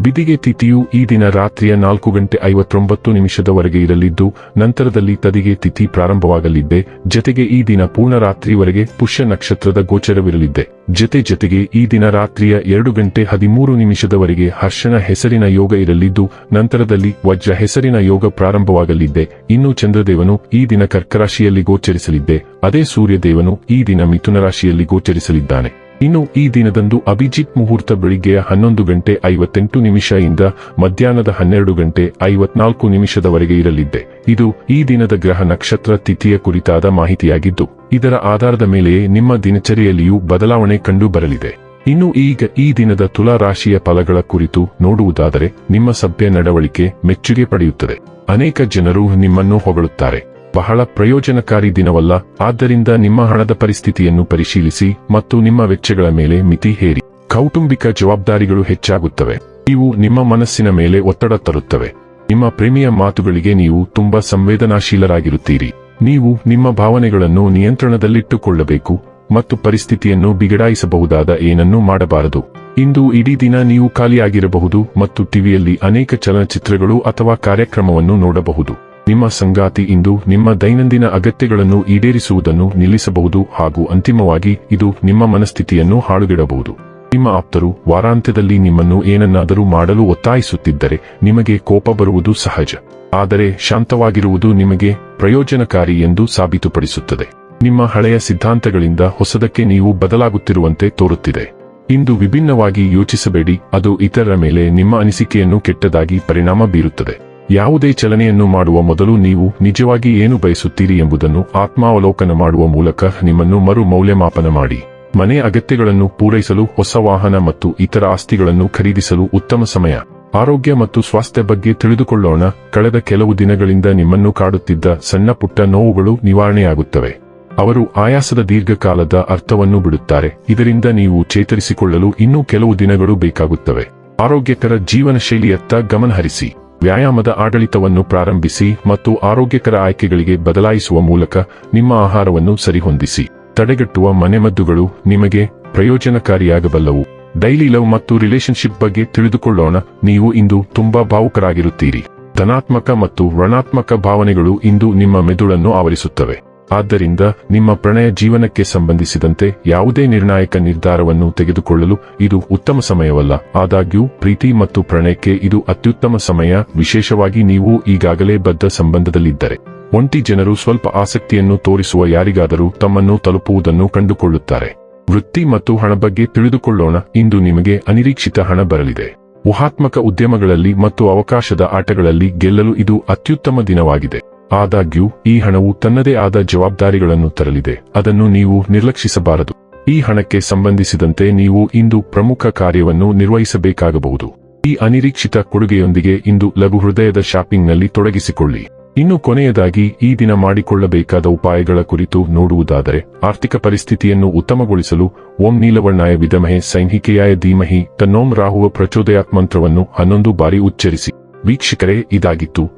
ಬಿದಿಗೆ ತಿಥಿಯು ಈ ದಿನ ರಾತ್ರಿಯ ನಾಲ್ಕು ಗಂಟೆ ಐವತ್ತೊಂಬತ್ತು ನಿಮಿಷದವರೆಗೆ ಇರಲಿದ್ದು, ನಂತರದಲ್ಲಿ ತದಿಗೆ ತಿಥಿ ಪ್ರಾರಂಭವಾಗಲಿದ್ದೆ. ಜತೆಗೆ ಈ ದಿನ ಪೂರ್ಣ ರಾತ್ರಿವರೆಗೆ ಪುಷ್ಯ ನಕ್ಷತ್ರದ ಗೋಚರವಿರಲಿದ್ದೆ. ಜತೆ ಜತೆಗೆ ಈ ದಿನ ರಾತ್ರಿಯ ಎರಡು ಗಂಟೆ ಹದಿಮೂರು ನಿಮಿಷದವರೆಗೆ ಹರ್ಷನ ಹೆಸರಿನ ಯೋಗ ಇರಲಿದ್ದು, ನಂತರದಲ್ಲಿ ವಜ್ರ ಹೆಸರಿನ ಯೋಗ ಪ್ರಾರಂಭವಾಗಲಿದ್ದೆ. ಇನ್ನು ಚಂದ್ರದೇವನು ಈ ದಿನ ಕರ್ಕರಾಶಿಯಲ್ಲಿ ಗೋಚರಿಸಲಿದ್ದೆ. ಅದೇ ಸೂರ್ಯದೇವನು ಈ ದಿನ ಮಿಥುನ ರಾಶಿಯಲ್ಲಿ ಗೋಚರಿಸಲಿದ್ದಾನೆ. ಇನ್ನು ಈ ದಿನದಂದು ಅಭಿಜಿತ್ ಮುಹೂರ್ತ ಬೆಳಿಗ್ಗೆಯ ಹನ್ನೊಂದು ಗಂಟೆ ಐವತ್ತೆಂಟು ನಿಮಿಷ ಇಂದ ಮಧ್ಯಾಹ್ನದ ಹನ್ನೆರಡು ಗಂಟೆ ಐವತ್ನಾಲ್ಕು ನಿಮಿಷದವರೆಗೆ ಇರಲಿದ್ದೆ. ಇದು ಈ ದಿನದ ಗ್ರಹ ನಕ್ಷತ್ರ ತಿಥಿಯ ಕುರಿತಾದ ಮಾಹಿತಿಯಾಗಿದ್ದು, ಇದರ ಆಧಾರದ ಮೇಲೆಯೇ ನಿಮ್ಮ ದಿನಚರಿಯಲ್ಲಿಯೂ ಬದಲಾವಣೆ ಕಂಡು ಬರಲಿದೆ ಇನ್ನು ಈಗ ಈ ದಿನದ ತುಲಾ ರಾಶಿಯ ಫಲಗಳ ಕುರಿತು ನೋಡುವುದಾದರೆ, ನಿಮ್ಮ ಸಭ್ಯ ನಡವಳಿಕೆ ಮೆಚ್ಚುಗೆ ಪಡೆಯುತ್ತದೆ. ಅನೇಕ ಜನರು ನಿಮ್ಮನ್ನು ಹೊಗಳುತ್ತಾರೆ. ಬಹಳ ಪ್ರಯೋಜನಕಾರಿ ದಿನವಲ್ಲ, ಆದ್ದರಿಂದ ನಿಮ್ಮ ಹಣದ ಪರಿಸ್ಥಿತಿಯನ್ನು ಪರಿಶೀಲಿಸಿ ಮತ್ತು ನಿಮ್ಮ ವೆಚ್ಚಗಳ ಮೇಲೆ ಮಿತಿ ಹೇರಿ. ಕೌಟುಂಬಿಕ ಜವಾಬ್ದಾರಿಗಳು ಹೆಚ್ಚಾಗುತ್ತವೆ. ಇವು ನಿಮ್ಮ ಮನಸ್ಸಿನ ಮೇಲೆ ಒತ್ತಡ ತರುತ್ತವೆ. ನಿಮ್ಮ ಪ್ರೇಮಿಯ ಮಾತುಗಳಿಗೆ ನೀವು ತುಂಬಾ ಸಂವೇದನಾಶೀಲರಾಗಿರುತ್ತೀರಿ. ನೀವು ನಿಮ್ಮ ಭಾವನೆಗಳನ್ನು ನಿಯಂತ್ರಣದಲ್ಲಿಟ್ಟುಕೊಳ್ಳಬೇಕು ಮತ್ತು ಪರಿಸ್ಥಿತಿಯನ್ನು ಬಿಗಡಾಯಿಸಬಹುದಾದ ಏನನ್ನೂ ಮಾಡಬಾರದು. ಇಂದು ಇಡೀ ದಿನ ನೀವು ಖಾಲಿಯಾಗಿರಬಹುದು ಮತ್ತು ಟಿವಿಯಲ್ಲಿ ಅನೇಕ ಚಲನಚಿತ್ರಗಳು ಅಥವಾ ಕಾರ್ಯಕ್ರಮವನ್ನು ನೋಡಬಹುದು. ನಿಮ್ಮ ಸಂಗಾತಿ ಇಂದು ನಿಮ್ಮ ದೈನಂದಿನ ಅಗತ್ಯಗಳನ್ನು ಈಡೇರಿಸುವುದನ್ನು ನಿಲ್ಲಿಸಬಹುದು ಹಾಗೂ ಅಂತಿಮವಾಗಿ ಇದು ನಿಮ್ಮ ಮನಸ್ಥಿತಿಯನ್ನು ಹಾಳುಗಿಡಬಹುದು. ನಿಮ್ಮ ಆಪ್ತರು ವಾರಾಂತ್ಯದಲ್ಲಿ ನಿಮ್ಮನ್ನು ಏನನ್ನಾದರೂ ಮಾಡಲು ಒತ್ತಾಯಿಸುತ್ತಿದ್ದರೆ ನಿಮಗೆ ಕೋಪ ಬರುವುದು ಸಹಜ. ಆದರೆ ಶಾಂತವಾಗಿರುವುದು ನಿಮಗೆ ಪ್ರಯೋಜನಕಾರಿ ಎಂದು ಸಾಬೀತುಪಡಿಸುತ್ತದೆ. ನಿಮ್ಮ ಹಳೆಯ ಸಿದ್ಧಾಂತಗಳಿಂದ ಹೊಸದಕ್ಕೆ ನೀವು ಬದಲಾಗುತ್ತಿರುವಂತೆ ತೋರುತ್ತಿದೆ. ಇಂದು ವಿಭಿನ್ನವಾಗಿ ಯೋಚಿಸಬೇಡಿ, ಅದು ಇತರರ ಮೇಲೆ ನಿಮ್ಮ ಅನಿಸಿಕೆಯನ್ನು ಕೆಟ್ಟದಾಗಿ ಪರಿಣಾಮ ಬೀರುತ್ತದೆ. ಯಾವುದೇ ಚಲನೆಯನ್ನು ಮಾಡುವ ಮೊದಲು ನೀವು ನಿಜವಾಗಿ ಏನು ಬಯಸುತ್ತೀರಿ ಎಂಬುದನ್ನು ಆತ್ಮಾವಲೋಕನ ಮಾಡುವ ಮೂಲಕ ನಿಮ್ಮನ್ನು ಮರು ಮೌಲ್ಯಮಾಪನ ಮಾಡಿ. ಮನೆ ಅಗತ್ಯಗಳನ್ನು ಪೂರೈಸಲು, ಹೊಸ ವಾಹನ ಮತ್ತು ಇತರ ಆಸ್ತಿಗಳನ್ನು ಖರೀದಿಸಲು ಉತ್ತಮ ಸಮಯ. ಆರೋಗ್ಯ ಮತ್ತು ಸ್ವಾಸ್ಥ್ಯ ಬಗ್ಗೆ ತಿಳಿದುಕೊಳ್ಳೋಣ. ಕಳೆದ ಕೆಲವು ದಿನಗಳಿಂದ ನಿಮ್ಮನ್ನು ಕಾಡುತ್ತಿದ್ದ ಸಣ್ಣ ಪುಟ್ಟ ನೋವುಗಳು ನಿವಾರಣೆಯಾಗುತ್ತವೆ. ಅವರು ಆಯಾಸದ ದೀರ್ಘಕಾಲದ ಅರ್ಥವನ್ನು ಬಿಡುತ್ತಾರೆ. ಇದರಿಂದ ನೀವು ಚೇತರಿಸಿಕೊಳ್ಳಲು ಇನ್ನೂ ಕೆಲವು ದಿನಗಳು ಬೇಕಾಗುತ್ತವೆ. ಆರೋಗ್ಯಕರ ಜೀವನ ಶೈಲಿಯತ್ತ ಗಮನಹರಿಸಿ. ವ್ಯಾಯಾಮದ ಆಡಳಿತವನ್ನು ಪ್ರಾರಂಭಿಸಿ ಮತ್ತು ಆರೋಗ್ಯಕರ ಆಯ್ಕೆಗಳಿಗೆ ಬದಲಾಯಿಸುವ ಮೂಲಕ ನಿಮ್ಮ ಆಹಾರವನ್ನು ಸರಿಹೊಂದಿಸಿ. ತಡೆಗಟ್ಟುವ ಮನೆಮದ್ದುಗಳು ನಿಮಗೆ ಪ್ರಯೋಜನಕಾರಿಯಾಗಬಲ್ಲವು. ಡೈಲಿ ಲವ್ ಮತ್ತು ರಿಲೇಶನ್ಶಿಪ್ ಬಗ್ಗೆ ತಿಳಿದುಕೊಳ್ಳೋಣ. ನೀವು ಇಂದು ತುಂಬಾ ಭಾವುಕರಾಗಿರುತ್ತೀರಿ. ಧನಾತ್ಮಕ ಮತ್ತು ಋಣಾತ್ಮಕ ಭಾವನೆಗಳು ಇಂದು ನಿಮ್ಮ ಮೆದುಳನ್ನು ಆವರಿಸುತ್ತವೆ. ಆದ್ದರಿಂದ ನಿಮ್ಮ ಪ್ರಣಯ ಜೀವನಕ್ಕೆ ಸಂಬಂಧಿಸಿದಂತೆ ಯಾವುದೇ ನಿರ್ಣಾಯಕ ನಿರ್ಧಾರವನ್ನು ತೆಗೆದುಕೊಳ್ಳಲು ಇದು ಉತ್ತಮ ಸಮಯವಲ್ಲ. ಆದಾಗ್ಯೂ, ಪ್ರೀತಿ ಮತ್ತು ಪ್ರಣಯಕ್ಕೆ ಇದು ಅತ್ಯುತ್ತಮ ಸಮಯ. ವಿಶೇಷವಾಗಿ ನೀವು ಈಗಾಗಲೇ ಬದ್ಧ ಸಂಬಂಧದಲ್ಲಿದ್ದರೆ. ಒಂಟಿ ಜನರು ಸ್ವಲ್ಪ ಆಸಕ್ತಿಯನ್ನು ತೋರಿಸುವ ಯಾರಿಗಾದರೂ ತಮ್ಮನ್ನು ತಲುಪುವುದನ್ನು ಕಂಡುಕೊಳ್ಳುತ್ತಾರೆ. ವೃತ್ತಿ ಮತ್ತು ಹಣ ಬಗ್ಗೆ ತಿಳಿದುಕೊಳ್ಳೋಣ. ಇಂದು ನಿಮಗೆ ಅನಿರೀಕ್ಷಿತ ಹಣ ಬರಲಿದೆ. ಊಹಾತ್ಮಕ ಉದ್ಯಮಗಳಲ್ಲಿ ಮತ್ತು ಅವಕಾಶದ ಆಟಗಳಲ್ಲಿ ಗೆಲ್ಲಲು ಇದು ಅತ್ಯುತ್ತಮ ದಿನವಾಗಿದೆ. ಆದಾಗ್ಯೂ, ಈ ಹಣವು ತನ್ನದೇ ಆದ ಜವಾಬ್ದಾರಿಗಳನ್ನು ತರಲಿದೆ. ಅದನ್ನು ನೀವು ನಿರ್ಲಕ್ಷಿಸಬಾರದು. ಈ ಹಣಕ್ಕೆ ಸಂಬಂಧಿಸಿದಂತೆ ನೀವು ಇಂದು ಪ್ರಮುಖ ಕಾರ್ಯವನ್ನು ನಿರ್ವಹಿಸಬೇಕಾಗಬಹುದು. ಈ ಅನಿರೀಕ್ಷಿತ ಕೊಡುಗೆಯೊಂದಿಗೆ ಇಂದು ಲಘು ಹೃದಯದ ಶಾಪಿಂಗ್ನಲ್ಲಿ ತೊಡಗಿಸಿಕೊಳ್ಳಿ. ಇನ್ನು ಕೊನೆಯದಾಗಿ, ಈ ದಿನ ಮಾಡಿಕೊಳ್ಳಬೇಕಾದ ಉಪಾಯಗಳ ಕುರಿತು ನೋಡುವುದಾದರೆ, ಆರ್ಥಿಕ ಪರಿಸ್ಥಿತಿಯನ್ನು ಉತ್ತಮಗೊಳಿಸಲು ಓಂ ನೀಲವರ್ಣಾಯ ವಿಧಮಹೆ ಸೈನಿಕೆಯಾಯ ಧೀಮಹಿ ತನ್ನೋಂ ರಾಹುವ ಪ್ರಚೋದಯಾತ್ಮಂತ್ರವನ್ನು ಹನ್ನೊಂದು ಬಾರಿ ಉಚ್ಚರಿಸಿ. ವೀಕ್ಷಕರೇ, ಇದಾಗಿತ್ತು